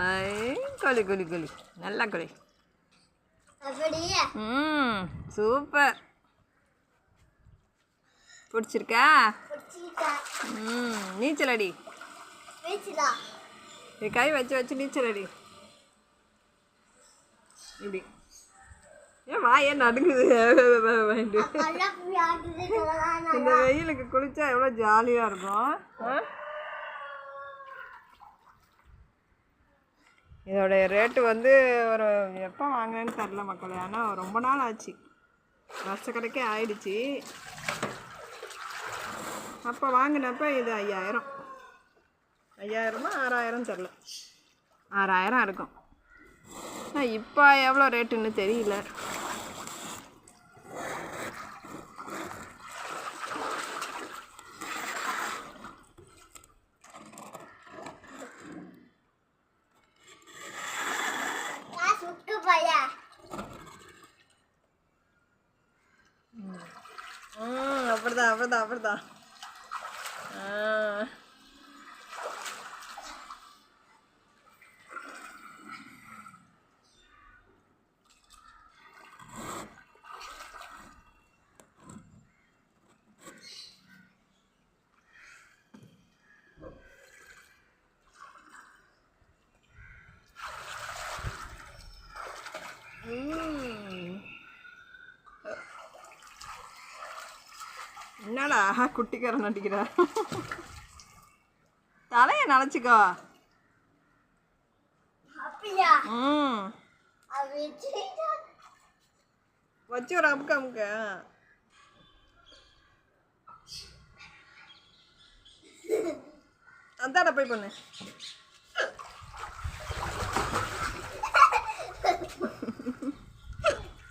ஐ கொலி கொலி கொலி நல்லா கொலி ம் சூப்பர். பிடிச்சிருக்கா? ம் நீச்சல்? அடி கை வச்சு வச்சு நீச்சல் அடி இப்படி. ஏன் வாயே நடுங்குது? இந்த வெயிலுக்கு குளிச்சா எவ்வளோ ஜாலியாக இருக்கும்? இதோடைய ரேட்டு வந்து ஒரு எப்போ வாங்கினேன்னு தெரில மக்களே. ஆனால் ரொம்ப நாள் ஆச்சு. வருஷக்கணக்கே ஆயிடுச்சு. அப்போ வாங்கினப்ப இது ஐயாயிரம். ஐயாயிரமா ஆறாயிரம் தெரில ஆறாயிரம் இருக்கும். ஆனால் இப்போ எவ்வளோ ரேட்டுன்னு தெரியல நான் சுட்டு பையா ம் அப்படிதான் அப்படிதான் அப்படிதான் ஆ. ம். என்னடா குட்டிக்காரன் நடிக்கிற? தலையை நனைச்சிக்கோ. ம். வச்சு ஒரு அமுக்கு அமுக்க. அந்தாட போய் பண்ணு.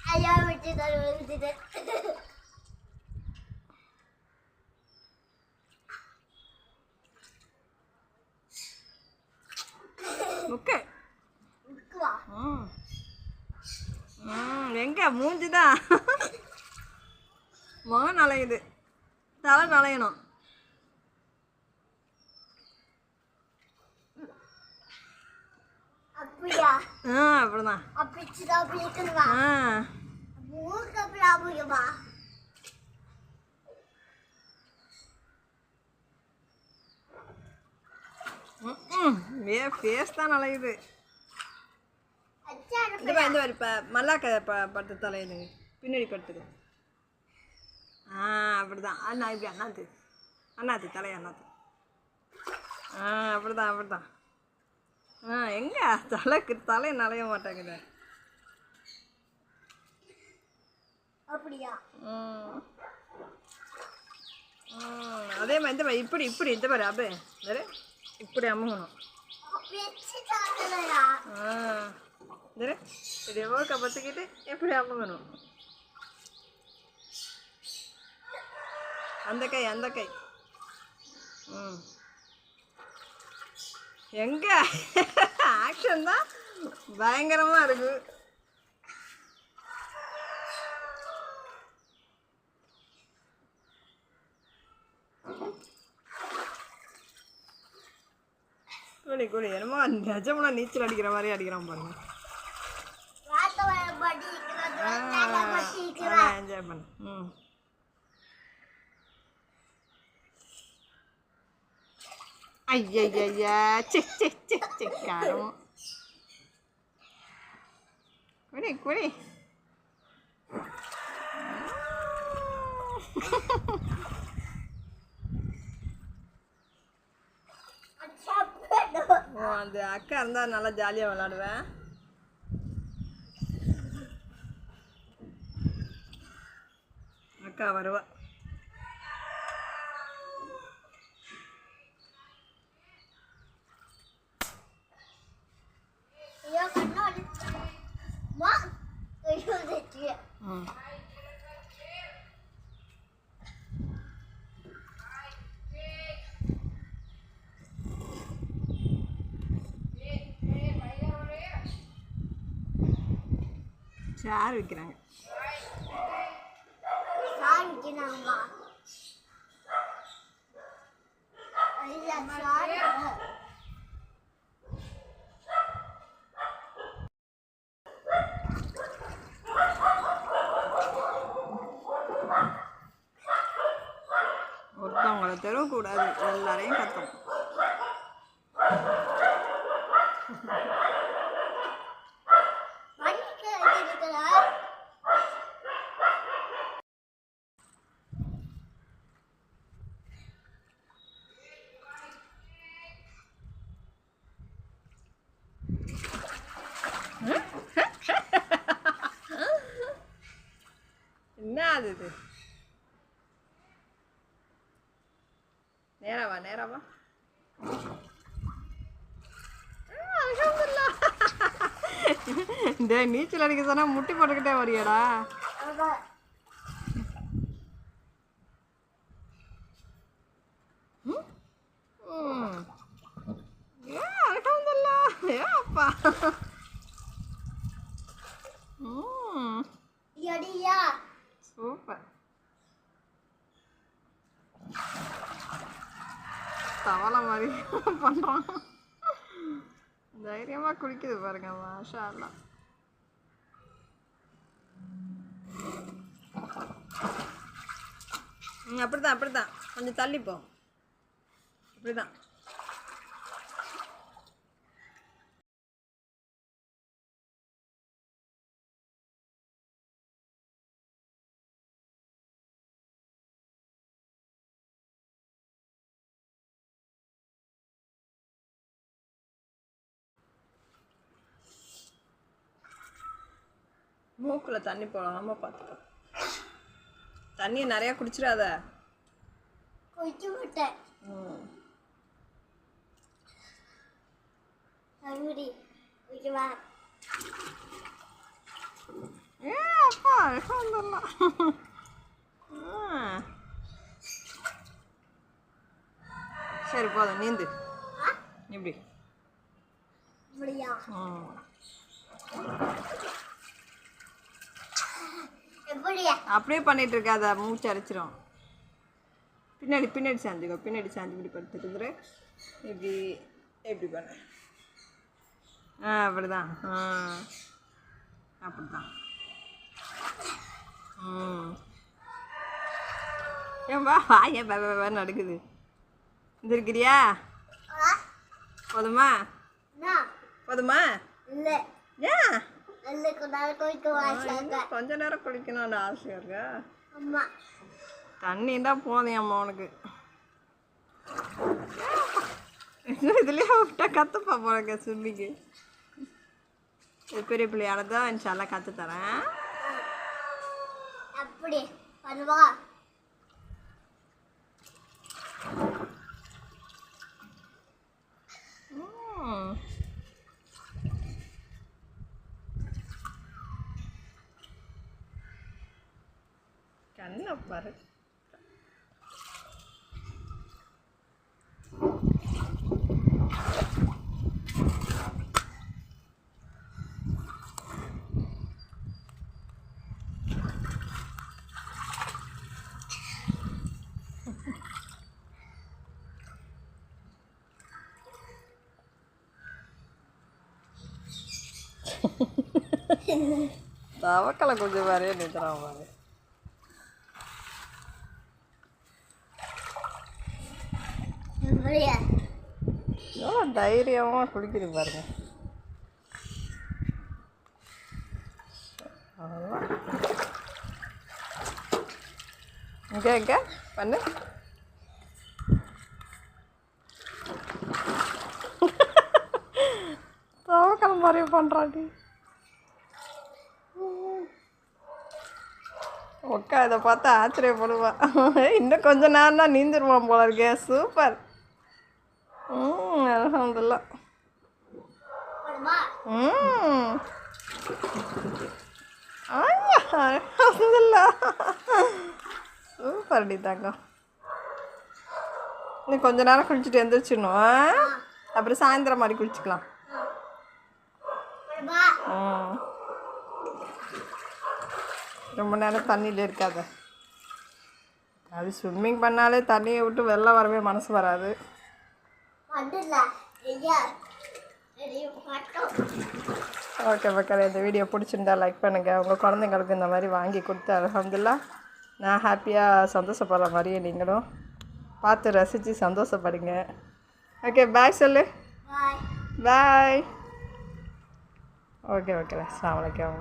ஐயா விட்டுட்டாரு விட்டுட்டு முக்கு எங்க? மூஞ்சி தான். முகம் நலையுது தலை நலையணும் அப்படிதான் அப்படிச்சுதான் அப்படி இருக்கணுமா ஆ மூக்கு அப்படி அப்படியுமா ம் ஏ ஃபேஸ் தான் நலையுது இந்த மாதிரி இந்த மாதிரி இப்போ மல்லாக்க ப படுத்து தலையுது பின்னாடி படுத்துது ஆ அப்படிதான். அண்ணா இப்படி அண்ணாத்து. அண்ணாத்து தலை அண்ணாத்து. ஆ அப்படிதான் அப்படிதான். ஆ எங்க? தலைக்கு தலை நலைய மாட்டேங்குது. அப்படியா? ம். ம், அதே மாதிரி இந்த மாதிரி இப்படி இப்படி இந்த மாதிரி அப்படியே வேறு இப்படி ஓக்க பற்றிக்கிட்டு எப்படி அமுகணும் அந்த கை அந்த கை எங்க ஆக்ஷன் தான் பயங்கரமாக இருக்கு குளி குளி என்னமோ நிஜம்னா நீச்சல் அடிக்கிற மாதிரி அடிக்கிறான் பாருங்க வாத்தவரை படி இருக்கிறது பட்டி இருக்கிறா என்ஜாய் பண்ணு ம் ஐயய்யா சி சி சி சி காரம் குடி குடி அந்த அக்கா இருந்தால் நல்லா ஜாலியாக விளாடுவேன். அக்கா வருவா. ஐயோ மா ஐயோ சேர். விற்கிறாங்க ஒருத்தவங்களை தெருவக்கூடாது எல்லாரையும் கத்தணும் டேய் நீச்சல் அடிக்க சொன்னா முட்டி போட்டுக்கிட்டே வரியாடா. ஏ அல்ஹம்துலில்லாஹ் ஏ அப்பா. சூப்பர். தவளை மாதிரி பண்ணுறான் தைரியமாக குளிக்குது பாருங்க மாஷா அல்லா அப்படிதான் அப்படிதான். கொஞ்சம் தள்ளிப்போம் அப்படிதான். மூக்கில் தண்ணி போடாமல் பார்த்துக்கோ தண்ணியை நிறையா குடிச்சிடாத. குளிச்சு விட்டேன். ஏ அப்பா அல்ஹம்துலில்லாஹ் ஆ. சரி போதும் நீந்து. ஆ? இப்படி. அப்படியா? ம். அப்படியே பண்ணிட்டு இருக்காத மூச்சு அடைச்சிரும் பின்னாடி பின்னாடி சாஞ்சுக்கோ பின்னாடி சாஞ்சு இப்படி படுத்துட்டு இப்படி எப்படி பண்ண. ஆ அப்படிதான். ஆ அப்படிதான். ம். ஏன் வா வா ஏன் பே நடக்குது. வந்துருக்கிறியா ஆ. போதுமா? போதுமா? இல்லை. ஏன்? கொஞ்ச நேரம் குளிக்கணும்னு ஆசையாக இருக்கா? தண்ணி தான் போதும் அம்மா உனக்கு. இதுலேயே விட்டா கற்றுப்பா போறங்க ஸ்விம்மிங்கு இது பெரிய பிள்ளையால தான் இன்ஷால்லாம் கற்று தரேன் அப்படி ம். கண்ணை பாரு தவக்கலை கொஞ்சம் வரைய நிற்கிறான் பாரு எவ்வளோ தைரியமாக குளிக்குது பாருங்க. அவ்வளோதான் இங்கே இங்கே பண்ணு. தவக்கலை மாதிரியே பண்ணுறாடி உக்கா இதை பார்த்தா ஆச்சரியப்படுவான் இன்னும் கொஞ்ச நேரம் தான் நீந்திருவான் போல இருக்கே. சூப்பர். ம் அலமதுல்லா ம். அலமதுல்லா தங்கம் இன்னும் கொஞ்ச நேரம் குளிச்சுட்டு எந்திரிச்சிடணும் அப்புறம் சாயந்தரம் மாதிரி குளிச்சுக்கலாம். ரொம்ப நேரம் தண்ணியில் இருக்காத. அது ஸ்விம்மிங் பண்ணாலே தண்ணியை விட்டு வெளில வரவே மனசு வராது பண்ணல ஐயா ரெடி மட்டும் ஓகே மக்கள் இந்த வீடியோ பிடிச்சிருந்தா லைக் பண்ணுங்கள் உங்கள் குழந்தைங்களுக்கு இந்த மாதிரி வாங்கி கொடுத்து அலமதுல்லா நான் ஹாப்பியாக சந்தோஷப்படுற மாதிரியே நீங்களும் பார்த்து ரசித்து சந்தோஷப்படுங்க. ஓகே பாய் சொல்லு. பாய் ஓகே ஓகே அஸ்லாம் வலைக்கம்